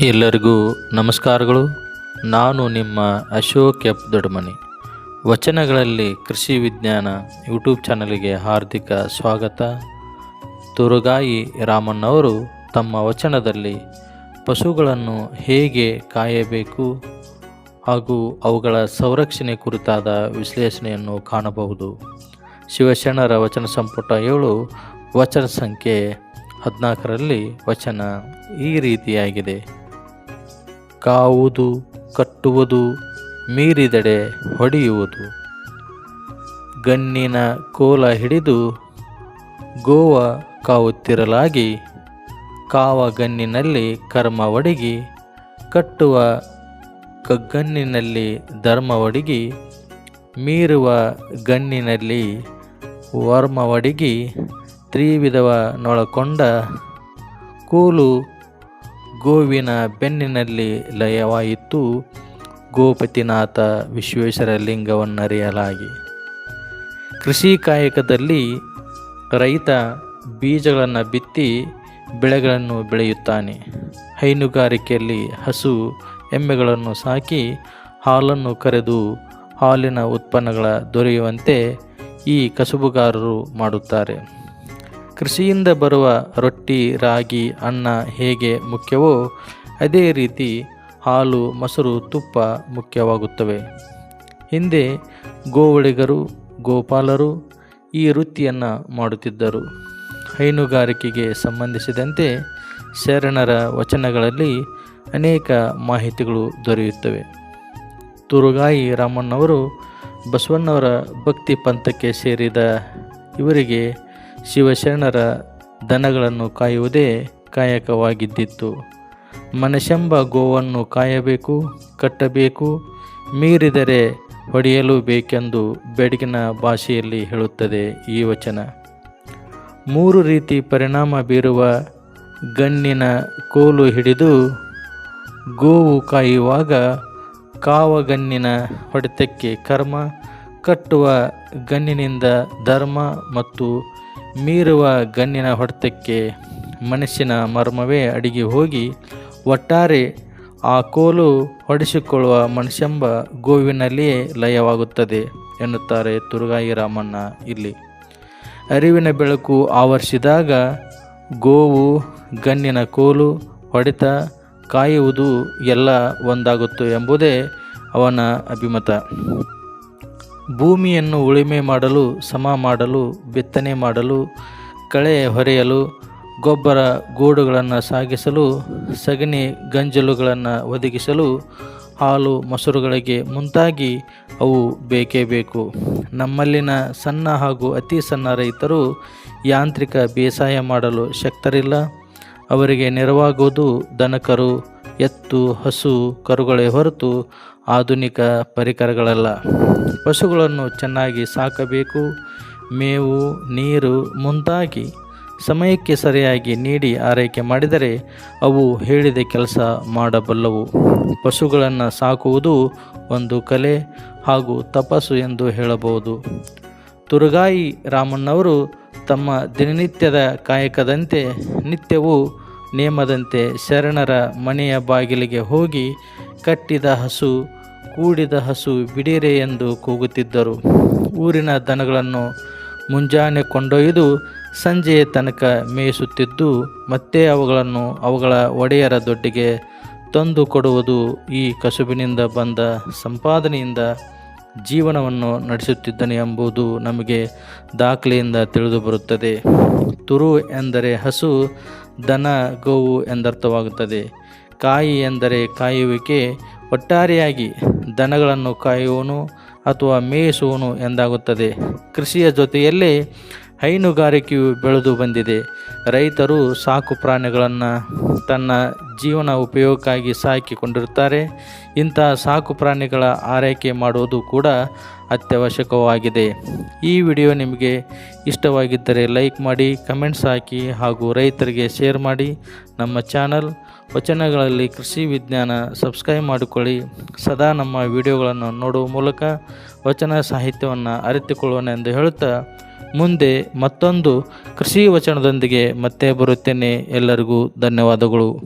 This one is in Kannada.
ಎಲ್ಲರಿಗೂ ನಮಸ್ಕಾರಗಳು. ನಾನು ನಿಮ್ಮ ಅಶೋಕ್ ಎಪ್ ದೊಡ್ಡಮನಿ. ವಚನಗಳಲ್ಲಿ ಕೃಷಿ ವಿಜ್ಞಾನ ಯೂಟ್ಯೂಬ್ ಚಾನಲ್ಗೆ ಹಾರ್ದಿಕ ಸ್ವಾಗತ. ತುರುಗಾಯಿ ರಾಮಣ್ಣವರು ತಮ್ಮ ವಚನದಲ್ಲಿ ಪಶುಗಳನ್ನು ಹೇಗೆ ಕಾಯಬೇಕು ಹಾಗೂ ಅವುಗಳ ಸಂರಕ್ಷಣೆ ಕುರಿತಾದ ವಿಶ್ಲೇಷಣೆಯನ್ನು ಕಾಣಬಹುದು. ಶಿವಶರಣರ ವಚನ ಸಂಪುಟ ಏಳು, ವಚನ ಸಂಖ್ಯೆ ಹದಿನಾಲ್ಕರಲ್ಲಿ ವಚನ ಈ ರೀತಿಯಾಗಿದೆ. ಕಾವುದು, ಕಟ್ಟುವುದು, ಮೀರಿದೆಡೆ ಹೊಡೆಯುವುದು. ಗಣ್ಣಿನ ಕೋಲ ಹಿಡಿದು ಗೋವ ಕಾವುತ್ತಿರಲಾಗಿ, ಕಾವ ಗನ್ನಿನಲ್ಲಿ ಕರ್ಮ ಒಡಗಿ, ಕಟ್ಟುವ ಕಗ್ಗನ್ನಿನಲ್ಲಿ ಧರ್ಮ ಒಡಗಿ, ಮೀರುವ ಗಣ್ಣಿನಲ್ಲಿ ವರ್ಮ ಒಡಗಿ ತ್ರಿವಿಧವನೊಳಕೊಂಡ ಕೂಲು ಗೋವಿನ ಬೆನ್ನಿನಲ್ಲಿ ಲಯವಾಯಿತು. ಗೋಪತಿನಾಥ ವಿಶ್ವೇಶ್ವರ ಲಿಂಗವನ್ನರಿಯಲಾಗಿ. ಕೃಷಿ ಕಾಯಕದಲ್ಲಿ ರೈತ ಬೀಜಗಳನ್ನು ಬಿತ್ತಿ ಬೆಳೆಗಳನ್ನು ಬೆಳೆಯುತ್ತಾನೆ. ಹೈನುಗಾರಿಕೆಯಲ್ಲಿ ಹಸು, ಎಮ್ಮೆಗಳನ್ನು ಸಾಕಿ ಹಾಲನ್ನು ಕರೆದು ಹಾಲಿನ ಉತ್ಪನ್ನಗಳ ದೊರೆಯುವಂತೆ ಈ ಕಸುಬುಗಾರರು ಮಾಡುತ್ತಾರೆ. ಕೃಷಿಯಿಂದ ಬರುವ ರೊಟ್ಟಿ, ರಾಗಿ, ಅನ್ನ ಹೇಗೆ ಮುಖ್ಯವೋ ಅದೇ ರೀತಿ ಹಾಲು, ಮೊಸರು, ತುಪ್ಪ ಮುಖ್ಯವಾಗುತ್ತವೆ. ಹಿಂದೆ ಗೋವಳಿಗರು, ಗೋಪಾಲರು ಈ ವೃತ್ತಿಯನ್ನು ಮಾಡುತ್ತಿದ್ದರು. ಹೈನುಗಾರಿಕೆಗೆ ಸಂಬಂಧಿಸಿದಂತೆ ಶರಣರ ವಚನಗಳಲ್ಲಿ ಅನೇಕ ಮಾಹಿತಿಗಳು ದೊರೆಯುತ್ತವೆ. ತುರುಗಾಯಿ ರಾಮಣ್ಣವರು ಬಸವಣ್ಣವರ ಭಕ್ತಿ ಪಂಥಕ್ಕೆ ಸೇರಿದ ಇವರಿಗೆ ಶಿವಶರಣರ ದನಗಳನ್ನು ಕಾಯುವುದೇ ಕಾಯಕವಾಗಿದ್ದಿತ್ತು. ಮನಶೆಂಬ ಗೋವನ್ನು ಕಾಯಬೇಕು, ಕಟ್ಟಬೇಕು, ಮೀರಿದರೆ ಹೊಡೆಯಲು ಬೇಕೆಂದು ಬೆಡಗಿನ ಭಾಷೆಯಲ್ಲಿ ಹೇಳುತ್ತದೆ ಈ ವಚನ. ಮೂರು ರೀತಿ ಪರಿಣಾಮ ಬೀರುವ ಗಣ್ಣಿನ ಕೋಲು ಹಿಡಿದು ಗೋವು ಕಾಯುವಾಗ ಕಾವಗಣ್ಣಿನ ಹೊಡೆತಕ್ಕೆ ಕರ್ಮ, ಕಟ್ಟುವ ಗಣ್ಣಿನಿಂದ ಧರ್ಮ ಮತ್ತು ಮೀರುವ ಗನ್ನಿನ ಹೊಡೆತಕ್ಕೆ ಮನಸ್ಸಿನ ಮರ್ಮವೇ ಅಡಿಗೆ ಹೋಗಿ ಒಟ್ಟಾರೆ ಆ ಕೋಲು ಹೊಡೆಸಿಕೊಳ್ಳುವ ಮನುಷ್ಯಂಬ ಗೋವಿನಲ್ಲಿಯೇ ಲಯವಾಗುತ್ತದೆ ಎನ್ನುತ್ತಾರೆ ತುರುಗಾಯಿ ರಾಮಣ್ಣ ಇಲ್ಲಿ. ಅರಿವಿನ ಬೆಳಕು ಆವರಿಸಿದಾಗ ಗೋವು ಗನ್ನಿನ ಕೋಲು ಹೊಡೆತ ಕಾಯುವುದು ಎಲ್ಲ ಒಂದಾಗುತ್ತು ಎಂಬುದೇ ಅವನ ಅಭಿಮತ. ಭೂಮಿಯನ್ನು ಉಳುಮೆ ಮಾಡಲು, ಸಮ ಮಾಡಲು, ಬಿತ್ತನೆ ಮಾಡಲು, ಕಳೆ ಹೊರೆಯಲು, ಗೊಬ್ಬರ ಗೂಡುಗಳನ್ನು ಸಾಗಿಸಲು, ಸಗಣಿ ಗಂಜಲುಗಳನ್ನು ಒದಗಿಸಲು, ಹಾಲು ಮೊಸರುಗಳಿಗೆ ಮುಂತಾಗಿ ಅವು ಬೇಕೇ ಬೇಕು. ನಮ್ಮಲ್ಲಿನ ಸಣ್ಣ ಹಾಗೂ ಅತಿ ಸಣ್ಣ ರೈತರು ಯಾಂತ್ರಿಕ ಬೇಸಾಯ ಮಾಡಲು ಶಕ್ತರಿಲ್ಲ. ಅವರಿಗೆ ನೆರವಾಗುವುದು ದನಕರು ಎತ್ತು, ಹಸು, ಕರುಗಳೇ ಹೊರತು ಆಧುನಿಕ ಪರಿಕರಗಳಲ್ಲ. ಪಶುಗಳನ್ನು ಚೆನ್ನಾಗಿ ಸಾಕಬೇಕು. ಮೇವು, ನೀರು ಮುಂತಾಗಿ ಸಮಯಕ್ಕೆ ಸರಿಯಾಗಿ ನೀಡಿ ಆರೈಕೆ ಮಾಡಿದರೆ ಅವು ಹೇಳಿದ ಕೆಲಸ ಮಾಡಬಲ್ಲವು. ಪಶುಗಳನ್ನು ಸಾಕುವುದು ಒಂದು ಕಲೆ ಹಾಗೂ ತಪಸ್ಸು ಎಂದು ಹೇಳಬಹುದು. ತುರುಗಾಯಿ ರಾಮಣ್ಣವರು ತಮ್ಮ ದಿನನಿತ್ಯದ ಕಾಯಕದಂತೆ ನಿತ್ಯವೂ ನೇಮದಂತೆ ಶರಣರ ಮನೆಯ ಬಾಗಿಲಿಗೆ ಹೋಗಿ ಕಟ್ಟಿದ ಹಸು, ಕೂಡಿದ ಹಸು ಬಿಡಿರೆ ಎಂದು ಕೂಗುತ್ತಿದ್ದರು. ಊರಿನ ದನಗಳನ್ನು ಮುಂಜಾನೆ ಕೊಂಡೊಯ್ದು ಸಂಜೆಯ ತನಕ ಮೇಯಿಸುತ್ತಿದ್ದು, ಮತ್ತೆ ಅವುಗಳನ್ನು ಅವುಗಳ ಒಡೆಯರ ದೊಡ್ಡಿಗೆ ತಂದು ಕೊಡುವುದು ಈ ಕಸುಬಿನಿಂದ ಬಂದ ಸಂಪಾದನೆಯಿಂದ ಜೀವನವನ್ನು ನಡೆಸುತ್ತಿದ್ದನು ಎಂಬುದು ನಮಗೆ ದಾಖಲೆಯಿಂದ ತಿಳಿದು ಬರುತ್ತದೆ. ತುರು ಎಂದರೆ ಹಸು, ದನ, ಗೋವು ಎಂದರ್ಥವಾಗುತ್ತದೆ. ಕಾಯಿ ಎಂದರೆ ಕಾಯುವಿಕೆ, ಒಟ್ಟಾರೆಯಾಗಿ ದನಗಳನ್ನು ಕಾಯುವನು ಅಥವಾ ಮೇಯಿಸುವನು ಎಂದಾಗುತ್ತದೆ. ಕೃಷಿಯ ಜೊತೆಯಲ್ಲೇ ಹೈನುಗಾರಿಕೆಯು ಬೆಳೆದು ಬಂದಿದೆ. ರೈತರು ಸಾಕು ಪ್ರಾಣಿಗಳನ್ನು ತನ್ನ ಜೀವನ ಉಪಯೋಗಕ್ಕಾಗಿ ಸಾಕಿಕೊಂಡಿರುತ್ತಾರೆ. ಇಂಥ ಸಾಕು ಪ್ರಾಣಿಗಳ ಆರೈಕೆ ಮಾಡುವುದು ಕೂಡ ಅತ್ಯವಶ್ಯಕವಾಗಿದೆ. ಈ ವಿಡಿಯೋ ನಿಮಗೆ ಇಷ್ಟವಾಗಿದ್ದರೆ ಲೈಕ್ ಮಾಡಿ, ಕಮೆಂಟ್ಸ್ ಹಾಕಿ ಹಾಗೂ ರೈತರಿಗೆ ಶೇರ್ ಮಾಡಿ. ನಮ್ಮ ಚಾನಲ್ ವಚನಗಳಲ್ಲಿ ಕೃಷಿ ವಿಜ್ಞಾನ ಸಬ್ಸ್ಕ್ರೈಬ್ ಮಾಡಿಕೊಳ್ಳಿ. ಸದಾ ನಮ್ಮ ವಿಡಿಯೋಗಳನ್ನು ನೋಡುವ ಮೂಲಕ ವಚನ ಸಾಹಿತ್ಯವನ್ನು ಅರಿತುಕೊಳ್ಳೋಣ ಎಂದು ಹೇಳುತ್ತಾ ಮುಂದೆ ಮತ್ತೊಂದು ಕೃಷಿ ವಚನದೊಂದಿಗೆ ಮತ್ತೆ ಬರುತ್ತೇನೆ. ಎಲ್ಲರಿಗೂ ಧನ್ಯವಾದಗಳು.